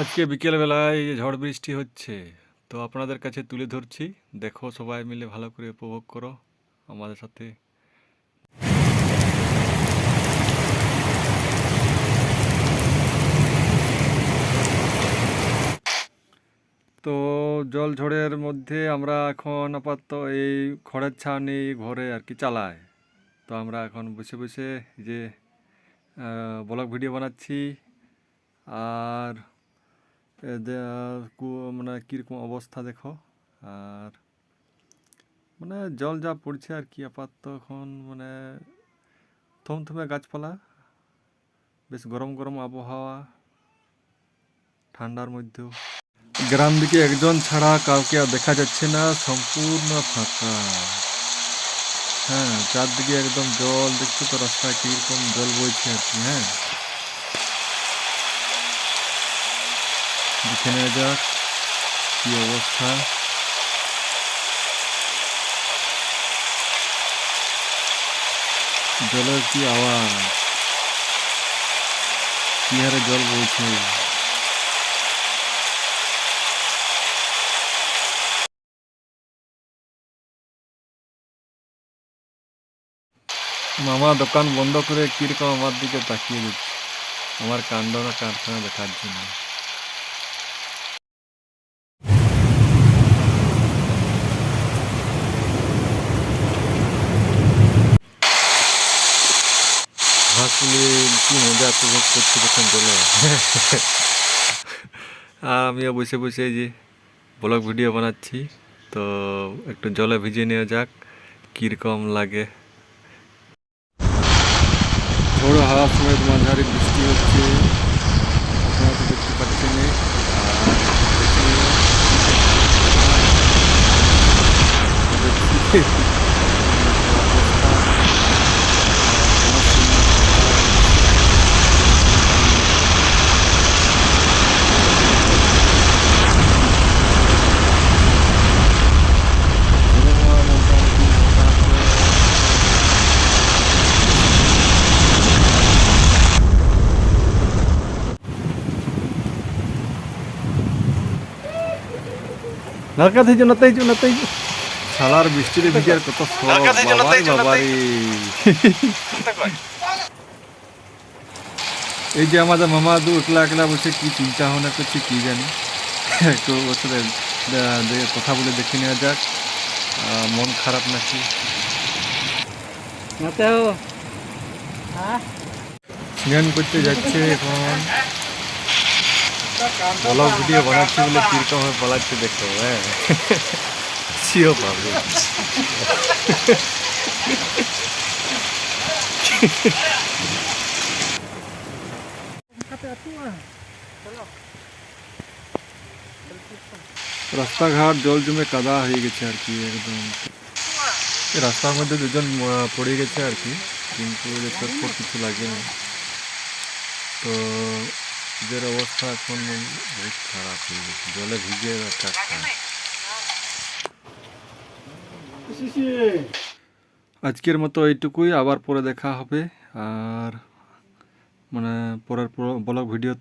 আজকে বিকেলবেলায় ঝড় বৃষ্টি হচ্ছে, তো আপনাদের কাছে তুলে ধরছি। দেখো সবাই মিলে ভালো করে উপভোগ করো আমাদের সাথে। তো জল ঝড়ের মধ্যে আমরা এখন আপাতত এই খড়ের ছাউনি ঘরে আর কি চালাই। তো আমরা এখন বসে বসে যে ব্লগ ভিডিও বানাচ্ছি। আর মানে কীরকম অবস্থা দেখো। আর মানে জল যা পড়ছে আর কি আপাতত এখন মানে থমথমে গাছপালা, বেশ গরম গরম আবহাওয়া, ঠান্ডার মধ্যেও। গ্রাম দিকে একজন ছাড়া কাউকে আর দেখা যাচ্ছে না, সম্পূর্ণ ফাঁকা। হ্যাঁ চারদিকে একদম জল, দেখছ তো রাস্তায় কীরকম জল বইছে আর কি হ্যাঁ। দেখে নেওয়া যাক, কি অবস্থা? জলের কি আওয়াজ? কি হারে জল বইছে? মামা, দোকান বন্ধ করে কীরকম আমার দিকে তাকিয়ে দিচ্ছে আমার কাণ্ডনা কারখানা দেখার জন্য। হাসলে কি মজা উপভোগ করছি তখন জলে আর আমিও বসে বসে এই যে ব্লগ ভিডিও বানাচ্ছি। তো একটু জলে ভিজিয়ে নেওয়া যাক কীরকম লাগে। ঝোড়ো হাওয়া সমেত মাঝারি বৃষ্টি হচ্ছে। আপনারা তো দেখতে পাচ্ছেন। আর থেকে নাতে হিজু নাতে শালার ভিজার কত থেকে নাতে এই যে আমাদের মামা দু একলা একলা বসে কি চিন্তা ভাবনা করছে কি জানি। একটু দে- কথা বলে দেখে নেওয়া যাক। মন খারাপ নাকি? স্নান করতে যাচ্ছে এখন। ব্লগ ভিডিও বানাচ্ছি বলে কীরকম ভাবে পালাচ্ছে দেখো হ্যাঁ। সিও পাবে। রাস্তাঘাট জল জমে কাদা হয়ে গেছে আর কি একদম। এই রাস্তার মধ্যে দুজন আহ, পড়ে গেছে আর কি কিন্তু ওদের চটপট কিছু লাগেনি তো এদের অবস্থা এখন বহুত খারাপ হয়ে গেছে। জলে ভিজে আজকের মতো এইটুকুই, আবার পরে দেখা হবে। আর মানে পরের ব্লগ ভিডিওতে